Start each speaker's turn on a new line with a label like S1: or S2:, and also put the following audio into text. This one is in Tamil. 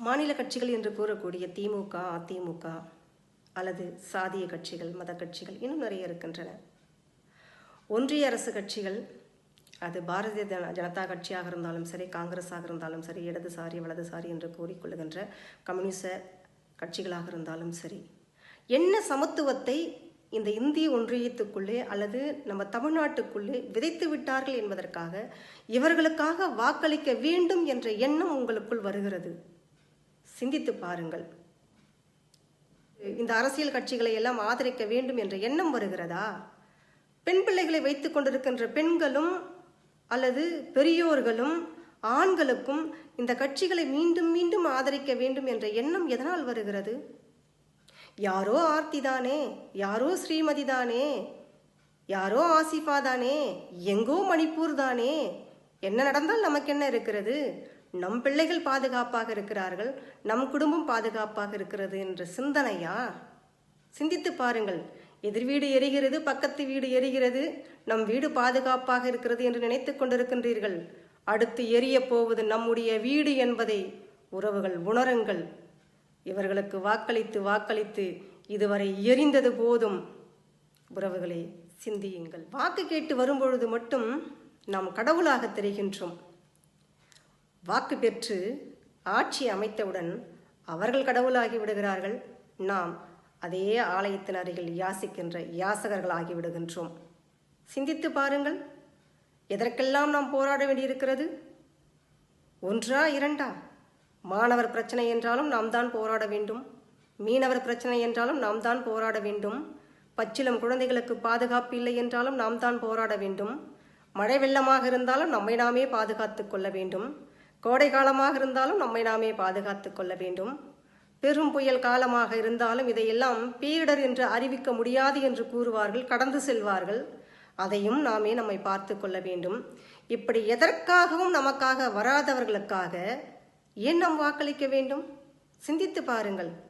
S1: மாநில கட்சிகள் என்று கூறக்கூடிய திமுக அதிமுக அல்லது சாதிய கட்சிகள் மத கட்சிகள் இன்னும் நிறைய இருக்கின்றன. ஒன்றிய அரசு கட்சிகள் அது பாரதிய ஜன- ஜனதா கட்சியாக இருந்தாலும் சரி காங்கிரஸாக இருந்தாலும் சரி இடதுசாரி வலதுசாரி என்று கூறிக்கொள்ளுகின்ற கம்யூனிச கட்சிகளாக இருந்தாலும் சரி என்ன சமத்துவத்தை இந்த இந்திய ஒன்றியத்துக்குள்ளே அல்லது நம்ம தமிழ்நாட்டுக்குள்ளே விதைத்து விட்டார்கள் என்பதற்காக இவர்களுக்காக வாக்களிக்க வேண்டும் என்ற எண்ணம் உங்களுக்குள் வருகிறது. சிந்தித்து பாருங்கள். இந்த அரசியல் கட்சிகளை எல்லாம் ஆதரிக்க வேண்டும் என்ற எண்ணம் வருகிறதா? பெண் பிள்ளைகளை வைத்துக் கொண்டிருக்கின்ற பெண்களும் அல்லது பெரியோர்களும் ஆண்களுக்கும் இந்த கட்சிகளை மீண்டும் மீண்டும் ஆதரிக்க வேண்டும் என்ற எண்ணம் எதனால் வருகிறது? யாரோ ஆர்த்தி தானே யாரோ ஸ்ரீமதி தானே யாரோ ஆசிஃபா தானே எங்கோ மணிப்பூர் தானே என்ன நடந்தால் நமக்கு என்ன இருக்கிறது? நம் பிள்ளைகள் பாதுகாப்பாக இருக்கிறார்கள் நம் குடும்பம் பாதுகாப்பாக இருக்கிறது என்ற சிந்தனையா? சிந்தித்து பாருங்கள். எதிர் வீடு எரிகிறது பக்கத்து வீடு எரிகிறது. நம் வீடு பாதுகாப்பாக இருக்கிறது என்று நினைத்துக் கொண்டிருக்கின்றீர்கள். அடுத்து எரிய போவது நம்முடைய வீடு என்பதை உறவுகள் உணருங்கள். இவர்களுக்கு வாக்களித்து வாக்களித்து இதுவரை எரிந்தது போதும். உறவுகளை சிந்தியுங்கள். வாக்கு கேட்டு வரும்பொழுது மட்டும் நாம் கடவுளாக தெரிகின்றோம். வாக்கு பெற்று ஆட்சி அமைத்தவுடன் அவர்கள் கடவுளாகி விடுகிறார்கள். நாம் அதே ஆலயத்தின் அருகில் யாசிக்கின்ற யாசகர்களாகி விடுகின்றோம். சிந்தித்து பாருங்கள். எதற்கெல்லாம் நாம் போராட வேண்டியிருக்கிறது? ஒன்றா இரண்டா? மாணவர் பிரச்சனை என்றாலும் நாம் தான் போராட வேண்டும். மீனவர் பிரச்சனை என்றாலும் நாம் தான் போராட வேண்டும். பச்சிலம் குழந்தைகளுக்கு பாதுகாப்பு இல்லை என்றாலும் நாம் தான் போராட வேண்டும். மழை வெள்ளமாக இருந்தாலும் நம்மை நாமே பாதுகாத்துக் கொள்ள வேண்டும். கோடை காலமாக இருந்தாலும் நம்மை நாமே பாதுகாத்துக் கொள்ள வேண்டும். பெரும் புயல் காலமாக இருந்தாலும் இதையெல்லாம் பேரிடர் என்று அறிவிக்க முடியாது என்று கூறுவார்கள் கடந்து செல்வார்கள். அதையும் நாமே நம்மை பார்த்து கொள்ள வேண்டும். இப்படி எதற்காகவும் நமக்காக வராதவர்களுக்காக ஏன் நாம் வாக்களிக்க வேண்டும்? சிந்தித்து பாருங்கள்.